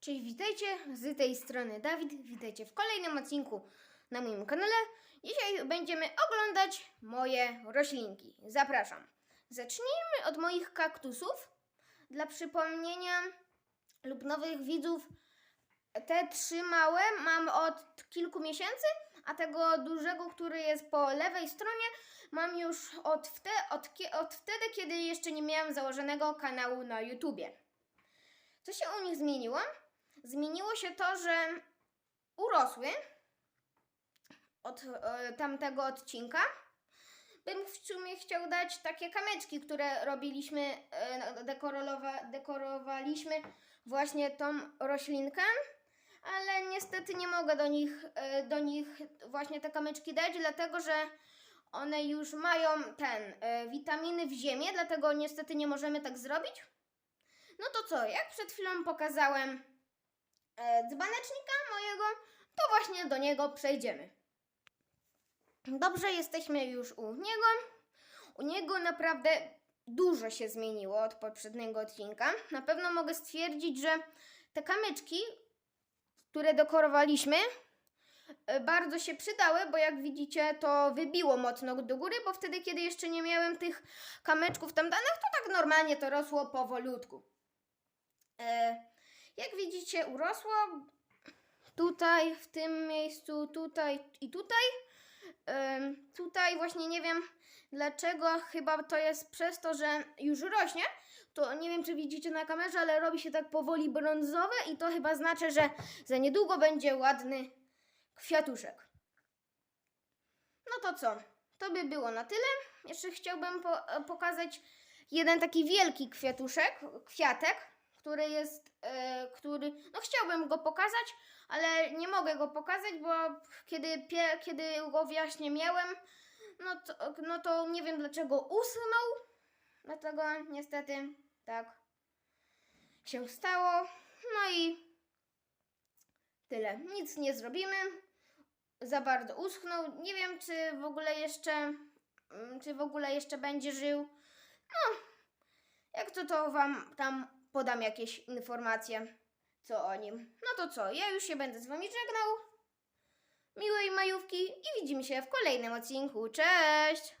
Cześć, witajcie z tej strony Dawid. Witajcie w kolejnym odcinku na moim kanale. Dzisiaj będziemy oglądać moje roślinki. Zapraszam. Zacznijmy od moich kaktusów. Dla przypomnienia lub nowych widzów, te trzy małe mam od kilku miesięcy, a tego dużego, który jest po lewej stronie, mam już od, wte, od, od wtedy, kiedy jeszcze nie miałem założonego kanału na YouTubie. Co się u nich zmieniło? Zmieniło się to, że urosły od e, tamtego odcinka. Bym w sumie chciał dać takie kamyczki, które robiliśmy, e, dekorowa, dekorowaliśmy właśnie tą roślinkę, ale niestety nie mogę do nich, e, do nich właśnie te kamyczki dać, dlatego że one już mają ten e, witaminy w ziemię, dlatego niestety nie możemy tak zrobić. No to co, jak przed chwilą pokazałem dzbanecznika mojego, to właśnie do niego przejdziemy. Dobrze, jesteśmy już u niego. U niego naprawdę dużo się zmieniło od poprzedniego odcinka. Na pewno mogę stwierdzić, że te kamyczki, które dekorowaliśmy, e, bardzo się przydały, bo jak widzicie, to wybiło mocno do góry, bo wtedy, kiedy jeszcze nie miałem tych kamyczków tam danych, to tak normalnie to rosło powolutku. Jak widzicie, urosło tutaj, w tym miejscu, tutaj i tutaj. Em, tutaj właśnie nie wiem dlaczego, chyba to jest przez to, że już rośnie. To nie wiem, czy widzicie na kamerze, ale robi się tak powoli brązowe i to chyba znaczy, że za niedługo będzie ładny kwiatuszek. No to co? To by było na tyle. Jeszcze chciałbym po, e, pokazać jeden taki wielki kwiatuszek, kwiatek, który jest, e, który, no chciałbym go pokazać, ale nie mogę go pokazać, bo kiedy, pie, kiedy go właśnie miałem, no to, no to nie wiem dlaczego usunął, dlatego niestety tak się stało. No i tyle. Nic nie zrobimy. Za bardzo uschnął. Nie wiem, czy w ogóle jeszcze, mm, czy w ogóle jeszcze będzie żył. No, jak to, to wam tam podam jakieś informacje, co o nim. No to co, ja już się będę z wami żegnał. Miłej majówki i widzimy się w kolejnym odcinku. Cześć!